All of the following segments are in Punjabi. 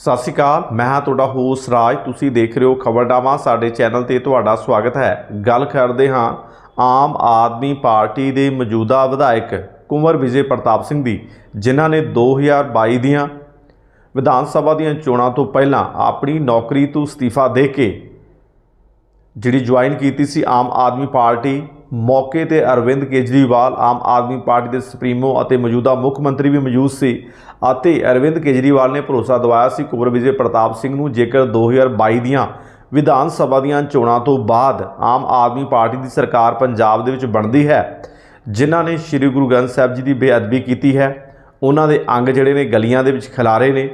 ਸਤਿ ਸ਼੍ਰੀ ਅਕਾਲ, ਮੈਂ ਹਾਂ ਤੁਹਾਡਾ ਹੋਸ ਰਾਜ। ਤੁਸੀਂ ਦੇਖ ਰਹੇ ਹੋ ਖਬਰਨਾਮਾ, ਸਾਡੇ ਚੈਨਲ ਤੇ ਤੁਹਾਡਾ ਸਵਾਗਤ ਹੈ। ਗੱਲ ਕਰਦੇ ਹਾਂ ਆਮ ਆਦਮੀ ਪਾਰਟੀ ਦੇ ਮੌਜੂਦਾ ਵਿਧਾਇਕ ਕੁੰਵਰ ਵਿਜੇ ਪ੍ਰਤਾਪ ਸਿੰਘ ਦੀ, ਜਿਨ੍ਹਾਂ ਨੇ 2022 ਦੀਆਂ ਵਿਧਾਨ ਸਭਾ ਦੀਆਂ ਚੋਣਾਂ ਤੋਂ ਪਹਿਲਾਂ ਆਪਣੀ ਨੌਕਰੀ ਤੋਂ ਅਸਤੀਫਾ ਦੇ ਕੇ ਜਿਹੜੀ ਜੁਆਇਨ ਕੀਤੀ ਸੀ ਆਮ ਆਦਮੀ ਪਾਰਟੀ ਮੌਕੇ ਤੇ ਅਰਵਿੰਦ ਕੇਜਰੀਵਾਲ, ਆਮ ਆਦਮੀ ਪਾਰਟੀ ਦੇ ਸੁਪਰੀਮੋ ਅਤੇ ਮੌਜੂਦਾ ਮੁੱਖ ਮੰਤਰੀ ਵੀ ਮੌਜੂਦ ਸੀ ਅਤੇ ਅਰਵਿੰਦ ਕੇਜਰੀਵਾਲ ਨੇ ਭਰੋਸਾ ਦਿਵਾਇਆ ਸੀ ਕੁੰਵਰ ਵਿਜੇ ਪ੍ਰਤਾਪ ਸਿੰਘ ਨੂੰ ਜੇਕਰ 2022 ਦੀਆਂ ਵਿਧਾਨ ਸਭਾ ਦੀਆਂ ਚੋਣਾਂ ਤੋਂ ਬਾਅਦ ਆਮ ਆਦਮੀ ਪਾਰਟੀ ਦੀ ਸਰਕਾਰ ਪੰਜਾਬ ਦੇ ਵਿੱਚ ਬਣਦੀ ਹੈ, ਜਿਨ੍ਹਾਂ ਨੇ ਸ੍ਰੀ ਗੁਰੂ ਗ੍ਰੰਥ ਸਾਹਿਬ ਜੀ ਦੀ ਬੇਅਦਬੀ ਕੀਤੀ ਹੈ, ਉਹਨਾਂ ਦੇ ਅੰਗ ਜਿਹੜੇ ਨੇ ਗਲੀਆਂ ਦੇ ਵਿੱਚ ਖਿਲਾਰੇ ਨੇ।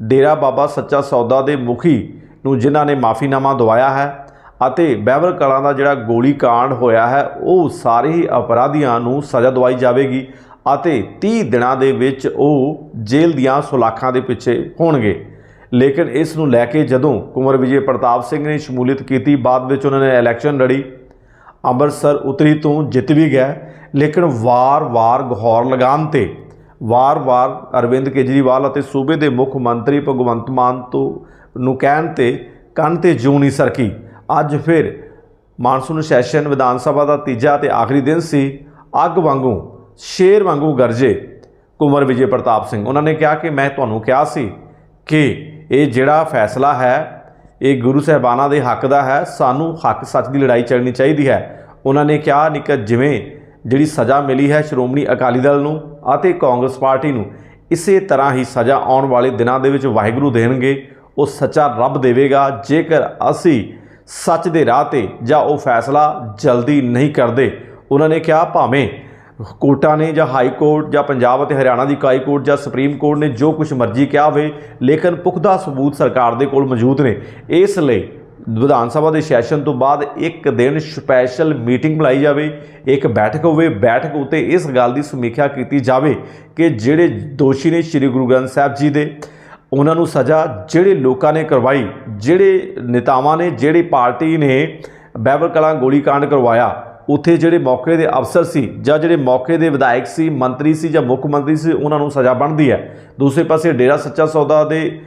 ਡੇਰਾ ਬਾਬਾ ਸੱਚਾ ਸੌਦਾ ਦੇ ਮੁਖੀ ਨੂੰ ਜਿਨ੍ਹਾਂ ਨੇ ਮਾਫੀਨਾਮਾ ਦਵਾਇਆ ਹੈ ਅਤੇ ਬਹਿਬਲ ਕਲਾਂ ਦਾ ਜਿਹੜਾ ਗੋਲੀ ਕਾਂਡ ਹੋਇਆ ਹੈ, ਉਹ ਸਾਰੇ ਹੀ ਅਪਰਾਧੀਆਂ ਨੂੰ ਸਜ਼ਾ ਦਵਾਈ ਜਾਵੇਗੀ ਅਤੇ 30 ਦਿਨਾਂ ਦੇ ਵਿੱਚ ਉਹ ਜੇਲ੍ਹ ਦੀਆਂ ਸੁਲਾਖਾਂ ਦੇ ਪਿੱਛੇ ਹੋਣਗੇ। ਲੇਕਿਨ ਇਸ ਨੂੰ ਲੈ ਕੇ ਜਦੋਂ ਕੁੰਵਰ ਵਿਜੇ ਪ੍ਰਤਾਪ ਸਿੰਘ ਨੇ ਸ਼ਮੂਲੀਅਤ ਕੀਤੀ, ਬਾਅਦ ਵਿੱਚ ਉਹਨਾਂ ਨੇ ਇਲੈਕਸ਼ਨ ਲੜੀ। ਅੰਮ੍ਰਿਤਸਰ ਉਤਰੀ ਤੋਂ ਜਿੱਤ ਵੀ ਗਏ ਲੇਕਿਨ ਵਾਰ-ਵਾਰ ਗਹੌਰ ਲਗਾਉਣ ਤੇ, ਵਾਰ-ਵਾਰ ਅਰਵਿੰਦ ਕੇਜਰੀਵਾਲ ਅਤੇ ਸੂਬੇ ਦੇ ਮੁੱਖ ਮੰਤਰੀ ਭਗਵੰਤ ਮਾਨ ਤੋਂ ਨੂੰ ਕਹਿਣ ਤੇ ਕੰਨ ਤੇ ਜੂੰ ਨਹੀਂ ਸਰਕੀ। ਅੱਜ ਫਿਰ ਮਾਨਸੂਨ ਸੈਸ਼ਨ ਵਿਧਾਨ ਸਭਾ ਦਾ ਤੀਜਾ ਤੇ ਆਖਰੀ ਦਿਨ ਸੀ। ਅੱਗ ਵਾਂਗੂ, ਸ਼ੇਰ ਵਾਂਗੂ ਗਰਜੇ ਕੁੰਵਰ ਵਿਜੇ ਪ੍ਰਤਾਪ ਸਿੰਘ। ਉਹਨਾਂ ਨੇ ਕਿਹਾ ਕਿ ਮੈਂ ਤੁਹਾਨੂੰ ਕਿਹਾ ਸੀ ਕਿ ਇਹ ਜਿਹੜਾ ਫੈਸਲਾ ਹੈ, ਇਹ ਗੁਰੂ ਸਾਹਿਬਾਨਾਂ ਦੇ ਹੱਕ ਦਾ ਹੈ, ਸਾਨੂੰ ਹੱਕ ਸੱਚ ਦੀ ਲੜਾਈ ਚੱਲਣੀ ਚਾਹੀਦੀ ਹੈ। ਉਹਨਾਂ ਨੇ ਕਿਹਾ ਨਹੀਂ ਜਿਵੇਂ ਜਿਹੜੀ ਸਜ਼ਾ ਮਿਲੀ ਹੈ ਸ਼੍ਰੋਮਣੀ ਅਕਾਲੀ ਦਲ ਨੂੰ ਅਤੇ ਕਾਂਗਰਸ ਪਾਰਟੀ ਨੂੰ, ਇਸੇ ਤਰ੍ਹਾਂ ਹੀ ਸਜ਼ਾ ਆਉਣ ਵਾਲੇ ਦਿਨਾਂ ਦੇ ਵਿੱਚ ਵਾਹਿਗੁਰੂ ਦੇਣਗੇ, ਉਹ ਸੱਚਾ ਰੱਬ ਦੇਵੇਗਾ। ਜੇਕਰ ਅਸੀਂ ਸੱਚ ਦੇ ਰਾਹ ਤੇ ਜਾਂ ਉਹ ਫੈਸਲਾ ਜਲਦੀ ਨਹੀਂ ਕਰਦੇ। ਉਹਨਾਂ ਨੇ ਕਿਹਾ, ਭਾਵੇਂ ਕੋਰਟਾਂ ਨੇ ਜਾਂ ਹਾਈ ਕੋਰਟ ਜਾਂ ਪੰਜਾਬ ਅਤੇ ਹਰਿਆਣਾ ਦੀ ਕਾਈ ਕੋਰਟ ਜਾਂ ਸੁਪਰੀਮ ਕੋਰਟ ਨੇ ਜੋ ਕੁਝ ਮਰਜ਼ੀ ਕਿਹਾ ਹੋਵੇ, ਲੇਕਿਨ ਪੁਖਤਾ ਸਬੂਤ ਸਰਕਾਰ ਦੇ ਕੋਲ ਮੌਜੂਦ ਨੇ। ਇਸ ਲਈ ਵਿਧਾਨ ਸਭਾ ਦੇ ਸੈਸ਼ਨ ਤੋਂ ਬਾਅਦ ਇੱਕ ਦਿਨ ਸਪੈਸ਼ਲ ਮੀਟਿੰਗ ਬੁਲਾਈ ਜਾਵੇ, ਇੱਕ ਬੈਠਕ ਹੋਵੇ, ਬੈਠਕ ਉਤੇ ਇਸ ਗੱਲ ਦੀ ਸਮੀਖਿਆ ਕੀਤੀ ਜਾਵੇ ਕਿ ਜਿਹੜੇ ਦੋਸ਼ੀ ਨੇ ਸ੍ਰੀ ਗੁਰੂ ਗ੍ਰੰਥ ਸਾਹਿਬ ਜੀ ਦੇ ਉਹਨਾਂ ਨੂੰ ਸਜ਼ਾ ਜਿਹੜੇ ਲੋਕਾਂ ਨੇ ਕਰਵਾਈ, ਜਿਹੜੇ ਨੇਤਾਵਾਂ ਨੇ, ਜਿਹੜੀ ਪਾਰਟੀ ਨੇ ਬਹਿਬਲ ਕਲਾਂ ਗੋਲੀकांड ਕਰਵਾਇਆ, ਉੱਥੇ ਜਿਹੜੇ ਮੌਕੇ ਦੇ ਅਫਸਰ ਸੀ ਜਾਂ ਜਿਹੜੇ ਮੌਕੇ ਦੇ ਵਿਧਾਇਕ ਸੀ, ਮੰਤਰੀ ਸੀ ਜਾਂ ਮੁੱਖ ਮੰਤਰੀ ਸੀ, ਉਹਨਾਂ ਨੂੰ ਸਜ਼ਾ ਬਣਦੀ ਹੈ। ਦੂਸਰੇ ਪਾਸੇ ਡੇਰਾ ਸੱਚਾ ਸੌਦਾ ਦੇ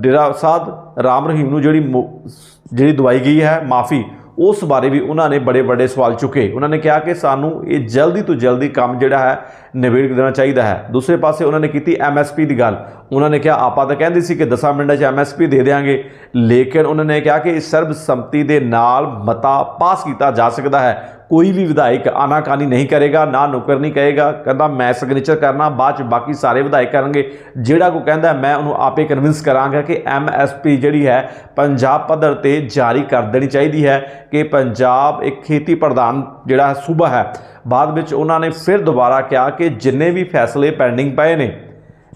ਡੇਰਾ ਸਾਧ ਰਾਮ ਰਹੀਮ ਨੂੰ ਜਿਹੜੀ ਮੁ- ਜਿਹੜੀ ਦਵਾਈ ਗਈ ਹੈ ਮਾਫੀ, ਉਸ ਬਾਰੇ ਵੀ ਉਹਨਾਂ ਨੇ ਬੜੇ ਵੱਡੇ ਸਵਾਲ ਚੁੱਕੇ। ਉਹਨਾਂ ਨੇ ਕਿਹਾ ਕਿ ਸਾਨੂੰ ਇਹ ਜਲਦੀ ਤੋਂ ਜਲਦੀ ਕੰਮ ਜਿਹੜਾ ਹੈ ਨਿਬੇੜ ਦੇਣਾ ਚਾਹੀਦਾ ਹੈ। ਦੂਸਰੇ ਪਾਸੇ ਉਹਨਾਂ ਨੇ ਕੀਤੀ ਐਮਐਸਪੀ ਦੀ ਗੱਲ। ਉਹਨਾਂ ਨੇ ਕਿਹਾ, ਆਪਾਂ ਤਾਂ ਕਹਿੰਦੇ ਸੀ ਕਿ 10 ਮਿੰਟਾਂ 'ਚ ਐਮਐਸਪੀ ਦੇ ਦੇਵਾਂਗੇ ਲੇਕਿਨ ਉਹਨਾਂ ਨੇ ਕਿਹਾ ਕਿ ਇਸ ਸਰਬਸੰਮਤੀ ਦੇ ਨਾਲ ਮਤਾ ਪਾਸ ਕੀਤਾ ਜਾ ਸਕਦਾ ਹੈ। ਕੋਈ ਵੀ ਵਿਧਾਇਕ ਆਨਾਕਾਨੀ ਨਹੀਂ ਕਰੇਗਾ, ਨਾ ਨੌਕਰ ਨਹੀਂ ਕਹੇਗਾ ਕਹਿੰਦਾ, ਮੈਂ ਸਿਗਨੇਚਰ ਕਰਨਾ, ਬਾਅਦ ਚ ਬਾਕੀ ਸਾਰੇ ਵਿਧਾਇਕ ਕਰਨਗੇ। ਜਿਹੜਾ ਕੋ ਕਹਿੰਦਾ ਮੈਂ ਉਹਨੂੰ ਆਪੇ ਕਨਵਿੰਸ ਕਰਾਂਗਾ ਕਿ ਐਮਐਸਪੀ ਜਿਹੜੀ ਹੈ, ਪੰਜਾਬ ਪੱਧਰ ਤੇ ਜਾਰੀ ਕਰ ਦੇਣੀ ਚਾਹੀਦੀ ਹੈ ਕਿ ਪੰਜਾਬ ਇੱਕ ਖੇਤੀ ਪ੍ਰਧਾਨ ਜਿਹੜਾ ਸੂਬਾ ਹੈ, ਬਾਅਦ ਵਿੱਚ ਉਹਨਾਂ ਨੇ ਫਿਰ ਦੁਬਾਰਾ ਕਿਹਾ ਕਿ ਜਿੰਨੇ ਵੀ ਫੈਸਲੇ ਪੈਂਡਿੰਗ ਪਏ ਨੇ,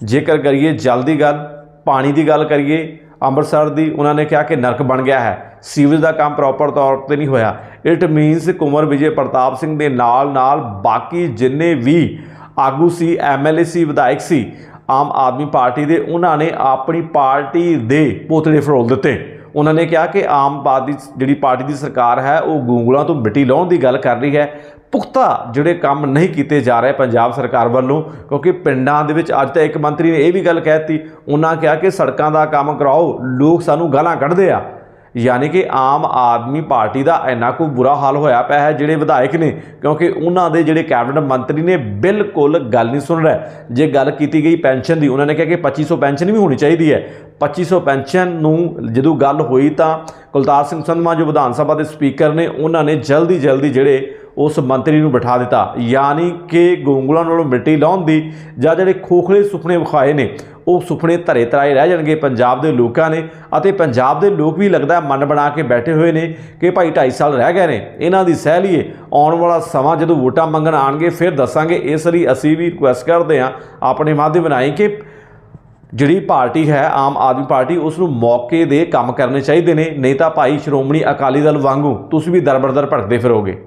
ਜੇਕਰ ਕਰੀਏ ਜਲ ਦੀ ਗੱਲ, ਪਾਣੀ ਦੀ ਗੱਲ ਕਰੀਏ, ਅੰਮ੍ਰਿਤਸਰ ਦੀ ਉਹਨਾਂ ਨੇ ਕਿਹਾ ਕਿ ਨਰਕ ਬਣ ਗਿਆ ਹੈ, ਸੀਵਰੇਜ ਦਾ ਕੰਮ ਪ੍ਰੋਪਰ ਤੌਰ ਤੇ ਨਹੀਂ ਹੋਇਆ। ਇਟ ਮੀਨਸ ਕੁੰਵਰ ਵਿਜੇ ਪ੍ਰਤਾਪ ਸਿੰਘ ਦੇ ਨਾਲ ਨਾਲ ਬਾਕੀ ਜਿੰਨੇ ਵੀ ਆਗੂ ਸੀ ਐਮਐਲਏ ਸੀ, ਵਿਧਾਇਕ ਸੀ, ਆਮ ਆਦਮੀ ਪਾਰਟੀ ਦੇ, ਉਹਨਾਂ ਨੇ ਆਪਣੀ ਪਾਰਟੀ ਦੇ ਪੋਤਲੇ ਫਰੋਲ ਦਿੱਤੇ। ਉਹਨਾਂ ਨੇ ਕਿਹਾ ਕਿ ਆਮ ਆਦਮੀ ਜਿਹੜੀ ਪਾਰਟੀ ਦੀ ਸਰਕਾਰ ਹੈ, ਉਹ ਗੂੰਗਲਾਂ ਤੋਂ ਮਿੱਟੀ ਲਾਉਣ ਦੀ ਗੱਲ ਕਰ ਰਹੀ ਹੈ। ਪੁਖਤਾ ਜਿਹੜੇ ਕੰਮ ਨਹੀਂ ਕੀਤੇ ਜਾ ਰਹੇ ਪੰਜਾਬ ਸਰਕਾਰ ਵੱਲੋਂ, ਕਿਉਂਕਿ ਪਿੰਡਾਂ ਦੇ ਵਿੱਚ ਅੱਜ ਤਾਂ ਇੱਕ ਮੰਤਰੀ ਨੇ ਇਹ ਵੀ ਗੱਲ ਕਹਿਤੀ ਉਹਨਾਂ ਕਿਹਾ ਕਿ ਸੜਕਾਂ ਦਾ ਕੰਮ ਕਰਾਓ, ਲੋਕ ਸਾਨੂੰ ਗਾਲਾਂ ਕੱਢਦੇ ਆ। ਯਾਨੀ ਕਿ ਆਮ ਆਦਮੀ ਪਾਰਟੀ ਦਾ ਇੰਨਾ ਕੋ ਬੁਰਾ ਹਾਲ ਹੋਇਆ ਪਿਆ ਹੈ ਜਿਹੜੇ ਵਿਧਾਇਕ ਨੇ, ਕਿਉਂਕਿ ਉਹਨਾਂ ਦੇ ਜਿਹੜੇ ਕੈਬਨਿਟ ਮੰਤਰੀ ਨੇ ਬਿਲਕੁਲ ਗੱਲ ਨਹੀਂ ਸੁਣ ਰਹੇ। ਜੇ ਗੱਲ ਕੀਤੀ ਗਈ ਪੈਨਸ਼ਨ ਦੀ, ਉਹਨਾਂ ਨੇ ਕਿਹਾ ਕਿ 2500 ਪੈਨਸ਼ਨ ਵੀ ਹੋਣੀ ਚਾਹੀਦੀ ਹੈ। 2500 ਪੈਨਸ਼ਨ ਨੂੰ ਜਦੋਂ ਗੱਲ ਹੋਈ ਤਾਂ ਕੁਲਤਾਰ ਸਿੰਘ ਸੰਧਮਾ ਜੋ ਵਿਧਾਨ ਸਭਾ ਦੇ ਸਪੀਕਰ ਨੇ, ਉਹਨਾਂ ਨੇ ਜਲਦੀ ਜਲਦੀ ਜਿਹੜੇ ਉਸ ਮੰਤਰੀ ਨੂੰ ਬਿਠਾ ਦਿੱਤਾ। ਯਾਨੀ ਕਿ ਗੋਂਗਲਾਂ ਨਾਲੋਂ ਮਿੱਟੀ ਲਾਉਣ ਦੀ ਜਾਂ ਜਿਹੜੇ ਖੋਖਲੇ ਸੁਪਨੇ ਵਿਖਾਏ ਨੇ ਉਹ ਸੁਪਨੇ ਧਰੇ ਤਰਾਏ ਰਹਿ ਜਾਣਗੇ ਪੰਜਾਬ ਦੇ ਲੋਕਾਂ ਨੇ ਅਤੇ ਪੰਜਾਬ ਦੇ ਲੋਕ ਵੀ ਲੱਗਦਾ ਮਨ ਬਣਾ ਕੇ ਬੈਠੇ ਹੋਏ ਨੇ ਕਿ ਭਾਈ 2.5 ਸਾਲ ਰਹਿ ਗਏ ਨੇ। ਇਹਨਾਂ ਦੀ ਸਹਿ ਲਈਏ। ਆਉਣ ਵਾਲਾ ਸਮਾਂ ਜਦੋਂ ਵੋਟਾਂ ਮੰਗਣ ਆਣਗੇ ਫਿਰ ਦੱਸਾਂਗੇ। ਇਸ ਲਈ ਅਸੀਂ ਵੀ ਰਿਕੁਐਸਟ ਕਰਦੇ ਹਾਂ ਆਪਣੇ ਮਾਧਿਅਮ ਰਾਹੀਂ ਕਿ ਜਿਹੜੀ ਪਾਰਟੀ ਹੈ, ਆਮ ਆਦਮੀ ਪਾਰਟੀ, ਉਸ ਨੂੰ ਮੌਕੇ ਦੇ ਕੰਮ ਕਰਨੇ ਚਾਹੀਦੇ ਨੇ। ਨਹੀਂ ਤਾਂ ਭਾਈ ਸ਼੍ਰੋਮਣੀ ਅਕਾਲੀ ਦਲ ਵਾਂਗੂ ਤੁਸੀਂ ਵੀ ਦਰਬਰਦਰ ਭਟਕਦੇ ਫਿਰੋਗੇ।